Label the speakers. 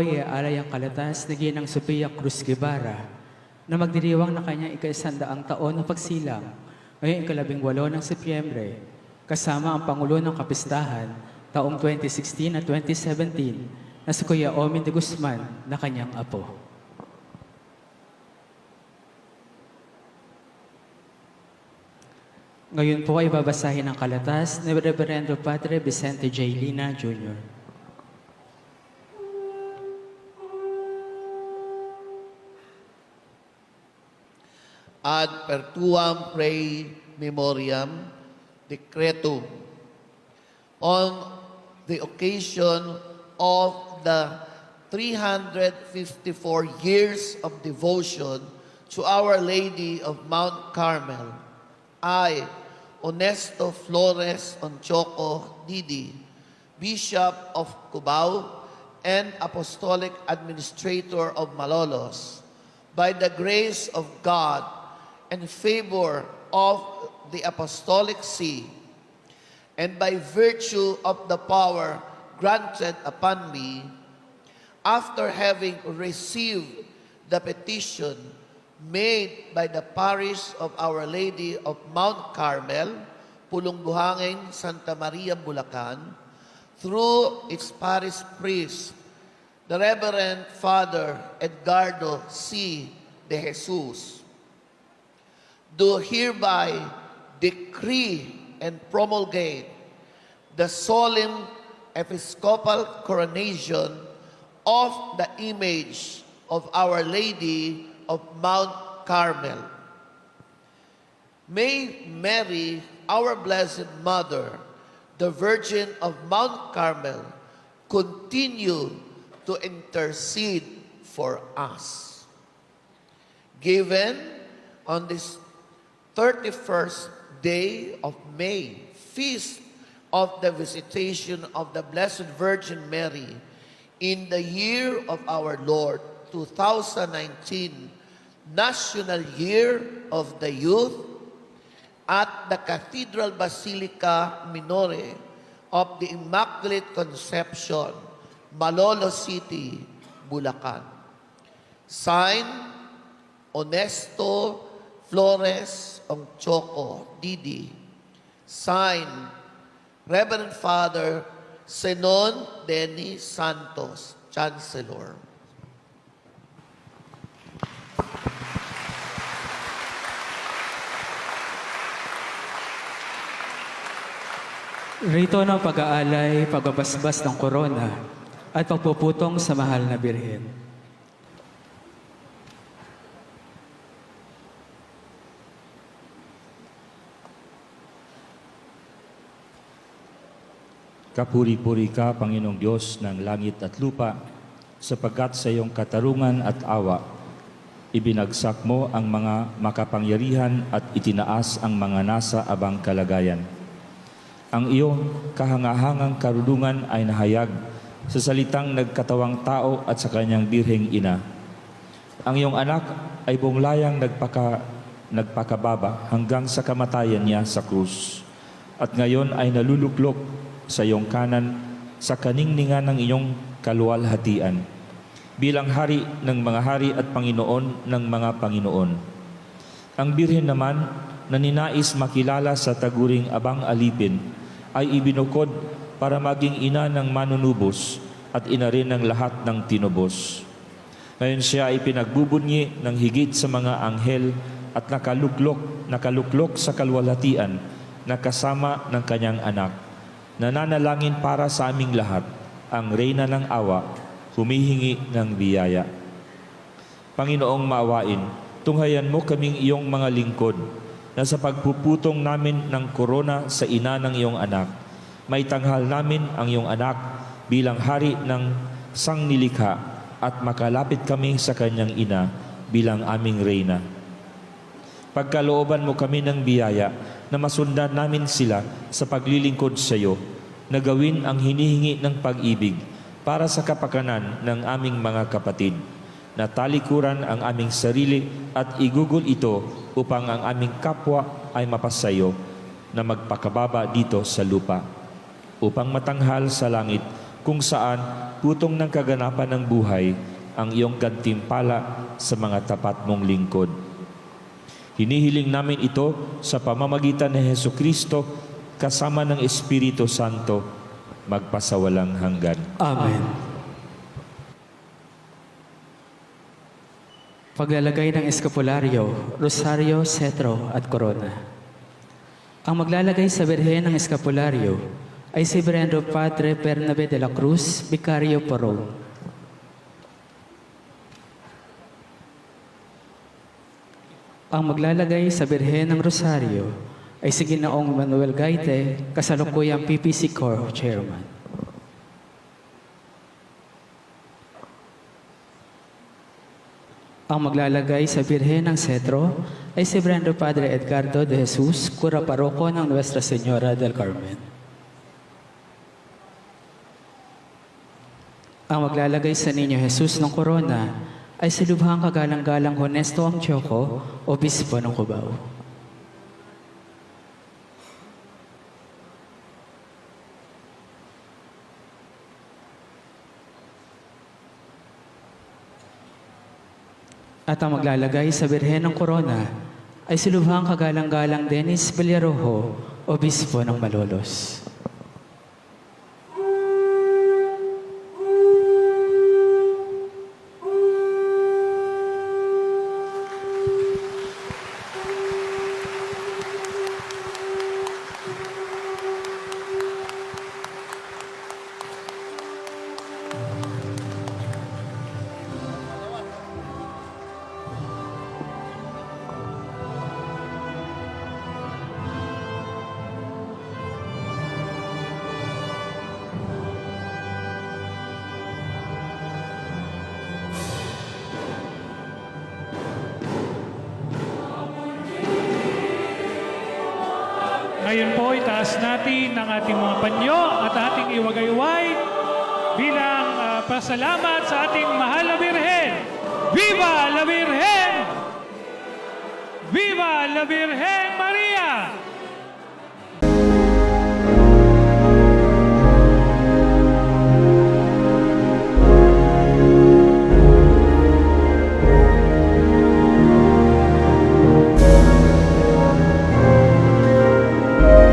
Speaker 1: po ay alay ang kalatas na ginang Sophia Cruz Guevara na magdiriwang na kanyang ikaisandaang taon ng pagsilang ngayong ikalabing walo ng Setyembre kasama ang Pangulo ng Kapistahan taong 2016 at 2017 na si Kuya Omin de Guzman na kanyang apo. Ngayon po ay babasahin ang kalatas ni Reverendo Padre Vicente J. Lina Jr.
Speaker 2: ad pertuam rei memoriam decretum on the occasion of the 354 years of devotion to Our Lady of Mount Carmel, I, Onesto Flores Onchoco Didi, Bishop of Cubao and Apostolic Administrator of Malolos, by the grace of God and favor of the Apostolic See, and by virtue of the power granted upon me, after having received the petition made by the parish of Our Lady of Mount Carmel, Pulungbuhangin, Santa Maria, Bulacan, through its parish priest, the Reverend Father Edgardo C. de Jesus, do hereby decree and promulgate the solemn episcopal coronation of the image of Our Lady of Mount Carmel. May Mary, our Blessed Mother, the Virgin of Mount Carmel, continue to intercede for us. Given on this 31st day of May, feast of the visitation of the Blessed Virgin Mary, in the year of our Lord 2019, National Year of the Youth, at the Cathedral Basilica Minore of the Immaculate Conception, Malolo City, Bulacan. Signed, Onesto Flores Ongchoco, Didi. Signed, Reverend Father Senon Denny Santos, Chancellor.
Speaker 1: Rito ng pag-aalay, pagbabasbas ng korona at pagpuputong sa mahal na birhen.
Speaker 3: Kapuri-puri ka, Panginoong Diyos ng langit at lupa, sapagkat sa iyong katarungan at awa, ibinagsak mo ang mga makapangyarihan at itinaas ang mga nasa abang kalagayan. Ang iyong kahangahangang karunungan ay nahayag sa salitang nagkatawang tao at sa kanyang birheng ina. Ang iyong anak ay bunglayang nagpaka, nagpakababa hanggang sa kamatayan niya sa krus. At ngayon ay naluluklok sa iyong kanan sa kaningningan ng iyong kaluwalhatian bilang hari ng mga hari at Panginoon ng mga Panginoon. Ang birhen naman na ninais makilala sa taguring abang alipin ay ibinukod para maging ina ng manunubos at ina rin ng lahat ng tinubos. Ngayon siya ay pinagbubunyi ng higit sa mga anghel at nakaluklok, nakaluklok sa kalwalhatian na kasama ng kanyang anak. Nananalangin para sa aming lahat, ang Reyna ng Awa, humihingi ng biyaya. Panginoong maawain, tunghayan mo kaming iyong mga lingkod na sa pagpuputong namin ng korona sa ina ng iyong anak, may tanghal namin ang iyong anak bilang hari ng sangnilikha at makalapit kami sa kanyang ina bilang aming reyna. Pagkalooban mo kami ng biyaya na masundan namin sila sa paglilingkod sa iyo, na gawin ang hinihingi ng pag-ibig para sa kapakanan ng aming mga kapatid, na talikuran ang aming sarili at igugol ito upang ang aming kapwa ay mapasayo na magpakababa dito sa lupa, upang matanghal sa langit kung saan putong ng kaganapan ng buhay ang iyong gantimpala sa mga tapat mong lingkod. Hinihiling namin ito sa pamamagitan ni Heso Kristo kasama ng Espiritu Santo magpasawalang hanggan.
Speaker 1: Amen. Paglalagay ng eskapularyo, rosaryo, setro at korona. Ang maglalagay sa birhen ng eskapularyo ay si Brendo Padre Bernabe de la Cruz, Vicario Porong. Ang maglalagay sa birhen ng rosaryo ay si Ginoong Manuel Gaite, kasalukuyang PPC Corps Chairman. Ang maglalagay sa birhen ng setro ay si Brando Padre Edgardo de Jesus, Cura Paroko ng Nuestra Señora del Carmen. Ang maglalagay sa Ninyo Jesus ng korona ay si Lubhang Kagalang-Galang Honesto ang Choco, Obispo ng Cubao. At ang maglalagay sa birhen ng korona ay si Lubhang Kagalang-Galang Dennis Villarojo, Obispo ng Malolos.
Speaker 4: Ngayon po, itaas natin ang ating mga panyo at ating iwagayway bilang ah, pasalamat sa ating mahal na Birhen. Viva la Virgen! Viva la Virgen Maria!